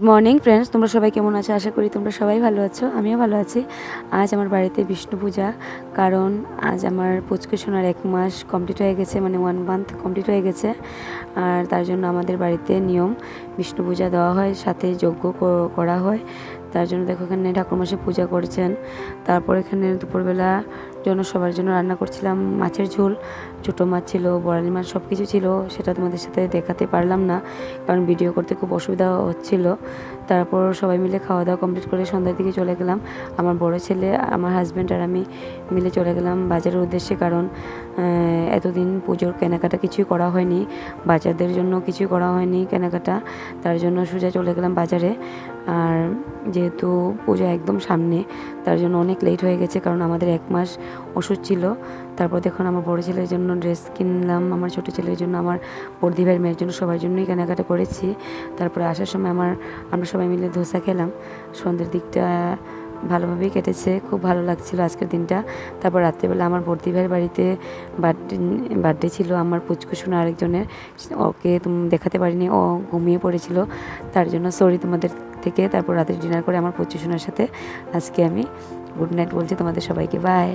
Good morning friends তোমরা সবাই কেমন আছো? আশা করি তোমরা সবাই ভালো আছো। আমিও ভালো আছি। আজ আমার বাড়িতে বিষ্ণু পূজা। কারণ আজ আমার পুচকু সোনার এক মাস কমপ্লিট হয়ে গেছে মানে ওয়ান মান্থ কমপ্লিট হয়ে গেছে। আর তার জন্য আমাদের বাড়িতে নিয়ম, বিষ্ণু পূজা দেওয়া হয়, সাথে যজ্ঞ করা হয়। তার জন্য দেখো এখানে ঠাকুরমশাই পূজা করছেন। তারপর এখানে দুপুরবেলা জন্য সবার জন্য রান্না করছিলাম। মাছের ঝোল, ছোটো মাছ ছিল, বড়ালি মাছ সব কিছু ছিল, সেটা তোমাদের সাথে দেখাতে পারলাম না, কারণ ভিডিও করতে খুব অসুবিধা হচ্ছিল। তারপর সবাই মিলে খাওয়া দাওয়া কমপ্লিট করে সন্ধ্যার দিকে চলে গেলাম। আমার বড় ছেলে, আমার হাজব্যান্ড আর আমি মিলে চলে গেলাম বাজারের উদ্দেশ্যে কারণ এতদিন পুজোর কেনাকাটা কিছুই করা হয়নি। বাচ্চাদের জন্য কিছুই করা হয়নি কেনাকাটা, তার জন্য সোজা চলে গেলাম বাজারে। আর যেহেতু পুজো একদম সামনে, তার জন্য অনেক লেট হয়ে গেছে কারণ আমাদের এক মাস ওষুধ ছিল। তারপর দেখুন আমার বড় ছেলের জন্য ড্রেস কিনলাম, আমার ছোটো ছেলের জন্য, আমার বর্দি ভাইয়ের মেয়ের জন্য সবার জন্যই কেনাকাটা করেছি। তারপরে আসার সময় আমার, আমরা সবাই মিলে ধোসা খেলাম। সন্ধ্যের দিকটা ভালোভাবেই কেটেছে, খুব ভালো লাগছিল আজকের দিনটা। তারপর রাত্রেবেলা আমার বর্দি ভাইয়ের বাড়িতে বার্থডে বার্থডে ছিল আমার পুচকুসুন আরেকজনের। ওকে তুমি, দেখাতে পারিনি, ও ঘুমিয়ে পড়েছিল। তার জন্য সরি তোমাদের থেকে, তারপর রাতের ডিনার করে আমার পুচকুসুনের সাথে। আজকে আমি গুড নাইট বলছি তোমাদের সবাইকে বাই